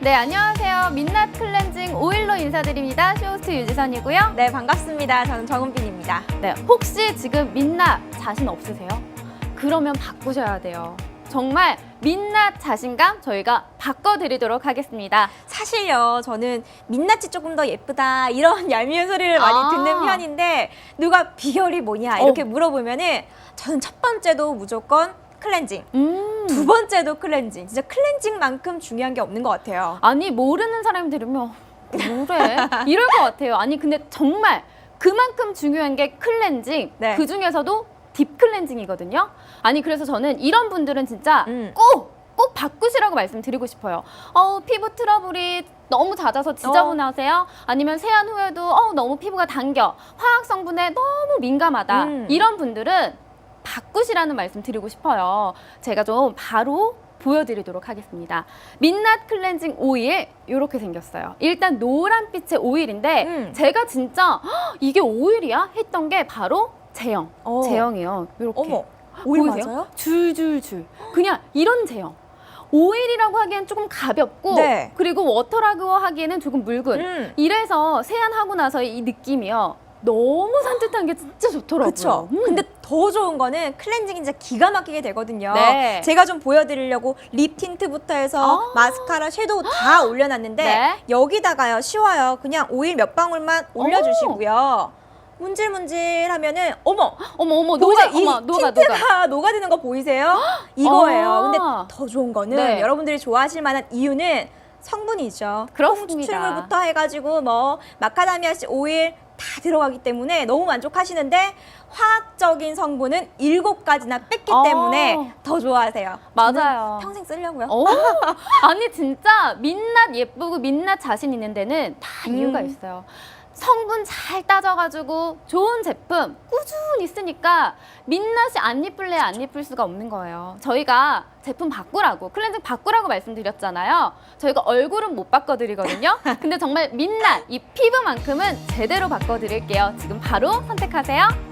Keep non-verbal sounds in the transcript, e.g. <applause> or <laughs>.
네, 안녕하세요. 민낯 클렌징 오일로 인사드립니다. 쇼호스트 유지선이고요. 네, 반갑습니다. 저는 정은빈입니다. 네, 혹시 지금 민낯 자신 없으세요? 그러면 바꾸셔야 돼요. 정말 민낯 자신감 저희가 바꿔드리도록 하겠습니다. 사실요, 저는 민낯이 조금 더 예쁘다 이런 <laughs> 얄미운 소리를 많이 아. 듣는 편인데 누가 비결이 뭐냐 이렇게 어. 물어보면은 저는 첫 번째도 무조건 클렌징, 음. 두 번째도 클렌징. 진짜 클렌징만큼 중요한 게 없는 것 같아요. 아니 모르는 사람이 들으면 뭐래 <laughs> 이럴 것 같아요. 아니 근데 정말 그만큼 중요한 게 클렌징 네. 그 중에서도 딥 클렌징이거든요. 아니 그래서 저는 이런 분들은 진짜 음. 꼭 꼭 바꾸시라고 말씀드리고 싶어요. 어, 피부 트러블이 너무 잦아서 지저분하세요? 아니면 세안 후에도 어, 너무 피부가 당겨. 화학 성분에 너무 민감하다. 음. 이런 분들은 바꾸시라는 말씀 드리고 싶어요. 제가 좀 바로 보여드리도록 하겠습니다. 민낯 클렌징 오일 이렇게 생겼어요. 일단 노란빛의 오일인데 음. 제가 진짜 "헉, 이게 오일이야 했던 게 바로 제형, 어. 제형이요. 이렇게 어머, 오일 보이세요? 맞아요? 줄줄줄. 그냥 이런 제형. 오일이라고 하기엔 조금 가볍고 네. 그리고 워터라고 하기에는 조금 묽은. 음. 이래서 세안하고 나서 이 느낌이요. 너무 산뜻한 게 진짜 좋더라고요. 그쵸. 음. 근데 더 좋은 거는 클렌징이 진짜 기가 막히게 되거든요. 네. 제가 좀 보여드리려고 립 틴트부터 해서 아. 마스카라, 섀도우 다 올려놨는데 네. 여기다가요 쉬워요. 그냥 오일 몇 방울만 올려주시고요. 문질문질 하면은 어머 어머 어머 녹아? 이 어머 녹아 녹아. 틴트가 녹아 드는 거 보이세요? 이거예요. 아. 근데 더 좋은 거는 네. 여러분들이 좋아하실 만한 이유는 성분이죠. 그렇습니다. 추출물부터 해가지고 뭐 마카다미아씨 오일 다 들어가기 때문에 너무 만족하시는데 화학적인 성분은 일곱 가지나 뺐기 아. 때문에 더 좋아하세요. 맞아요. 평생 쓰려고요. 어? 아니 진짜 민낯 예쁘고 민낯 자신 있는 데는 다 음. 이유가 있어요. 성분 잘 따져가지고 좋은 제품 꾸준히 쓰니까 민낯이 안 예쁠래 안 예쁠 수가 없는 거예요. 저희가 제품 바꾸라고 클렌징 바꾸라고 말씀드렸잖아요. 저희가 얼굴은 못 바꿔드리거든요. <laughs> 근데 정말 민낯 이 피부만큼은 제대로 바꿔드릴게요. 지금 바로 선택하세요.